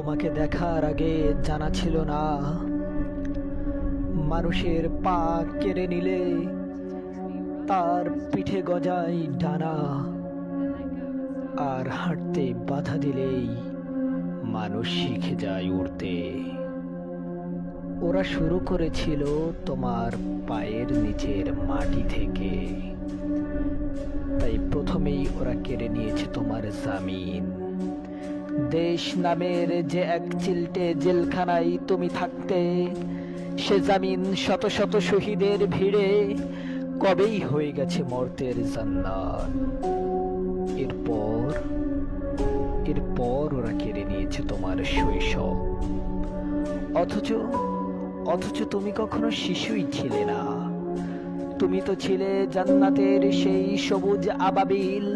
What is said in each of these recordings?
তোমাকে দেখার আগে জানা ছিল না। মানুষের পা কেড়ে নিলে তার পিঠে গজায় ডানা আর হাঁটতে বাধা দিলেই মানুষ শিখে যায় উড়তে। ওরা শুরু করেছিল তোমার পায়ের নিচের মাটি থেকে। তাই প্রথমেই ওরা কেড়ে নিয়েছে তোমার জামিন। দেশ নামের যে এক চিলটে জেলখানায় তুমি থাকতে, সে জামিন শত শত শহীদের ভিড়ে কবেই হয়ে গেছে মর্তের জান্নাত? এরপর এরপর ওরা কেড়ে নিয়েছে তোমার শৈশব। অথচ অথচ তুমি কখনো শিশুই ছিলে না। তুমি তো ছিলে জান্নাতের সেই সবুজ আবাবিল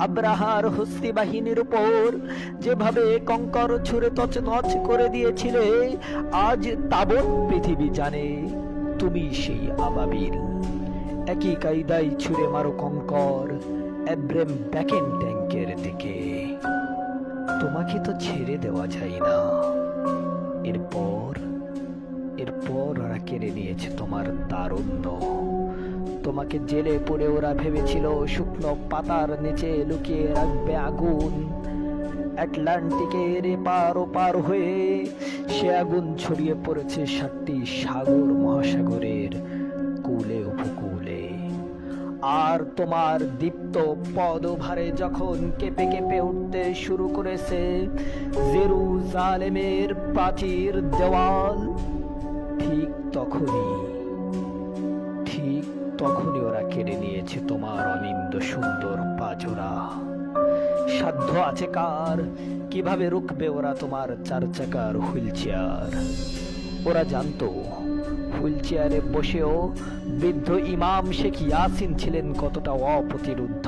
আব্রাহার হস্তি বাহিনীর উপর যেভাবে কঙ্কর ছুঁড়ে তছনছ করে দিয়েছিলে, আজ তাবৎ পৃথিবী জানে, তুমি সেই আবাবিল। একই কায়দায় ছুঁড়ে মারো কঙ্কর এব্রেম ব্যাকেন ট্যাঙ্কের দিকে। তোমাকে তো ছেড়ে দেওয়া যায় না। এরপর এরপর ওরা কেড়ে নিয়েছে তোমার তারুণ্য। তোমাকে জেলে পড়ে ওরা ভেবেছিল শুকনো পাতার নিচে লুকিয়ে রাখবে আগুন। অ্যাটলান্টিকের এপার ওপার হয়ে সে আগুন ছড়িয়ে পড়েছে সাতটি সাগর মহাসাগরের কুলে উপকূলে আর তোমার দীপ্ত পদভারে যখন কেঁপে কেঁপে উঠতে শুরু করেছে জেরুজালেমের প্রাচীর দেওয়াল, ঠিক তখনই, ঠিক তখনই ওরা কেড়ে নিয়েছে তোমার অনিন্দ সুন্দর পাজোরা। সাধ্য আছে কার? কীভাবে রুখবে ওরা তোমার চার চাকার হুইল চেয়ার ওরা জানতো হুইল চেয়ারে বসেও বৃদ্ধ ইমাম শেখ ইয়াসিন ছিলেন কতটা অপ্রতিরুদ্ধ?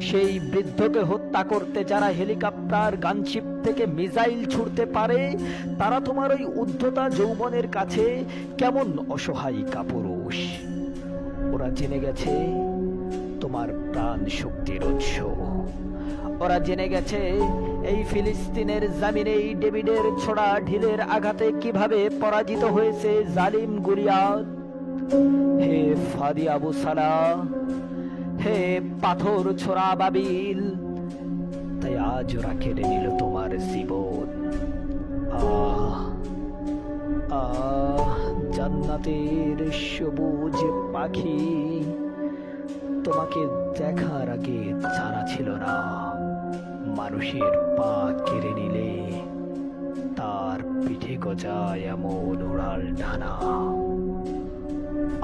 সেই বৃদ্ধকে হত্যা করতে যারা হেলিকপ্টার গানশিপ থেকে মিসাইল ছুড়তে পারে, তারা তোমার ওই উদ্ধতা যৌবনের কাছে কেমন অসহায় কাপুরুষ ওরা জেনে গেছে তোমার প্রাণ শক্তির উৎস। ওরা জেনে গেছে এই ফিলিস্তিনের জামিনে ডেভিডের ছোড়া ঢিলের আঘাতে কীভাবে পরাজিত হয়েছে জালিম গুলিয়াত হে ফাদি আবু সালা, হে পাথর ছোড়া বাবিল, তাই আজ ওরা কেড়ে নিল তোমার জীবন। আহ আহ। জান্নাতের সবুজ পাখি। তোমাকে দেখার আগে জানা ছিল না, মানুষের পা কেড়ে নিলে তার পিঠে গজায় এমন উড়াল ডানা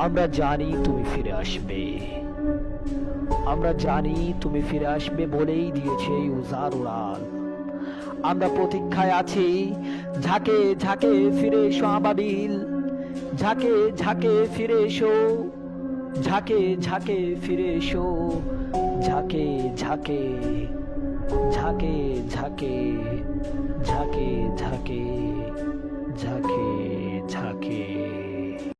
আমরা জানি তুমি ফিরে আসবে। আমরা জানি তুমি ফিরে আসবে বলেই দিয়েছে উজার উড়াল। আমরা প্রতীক্ষায় আছি, ঝাঁকে ঝাঁকে ফিরে এসো আবাবিল। ঝাঁকে ঝাঁকে ফিরে এসো, ঝাঁকে ঝাঁকে ফিরে এসো, ঝাঁকে ঝাঁকে ঝাঁকে ঝাঁকে ঝাঁকে ঝাঁকে ঝাঁকে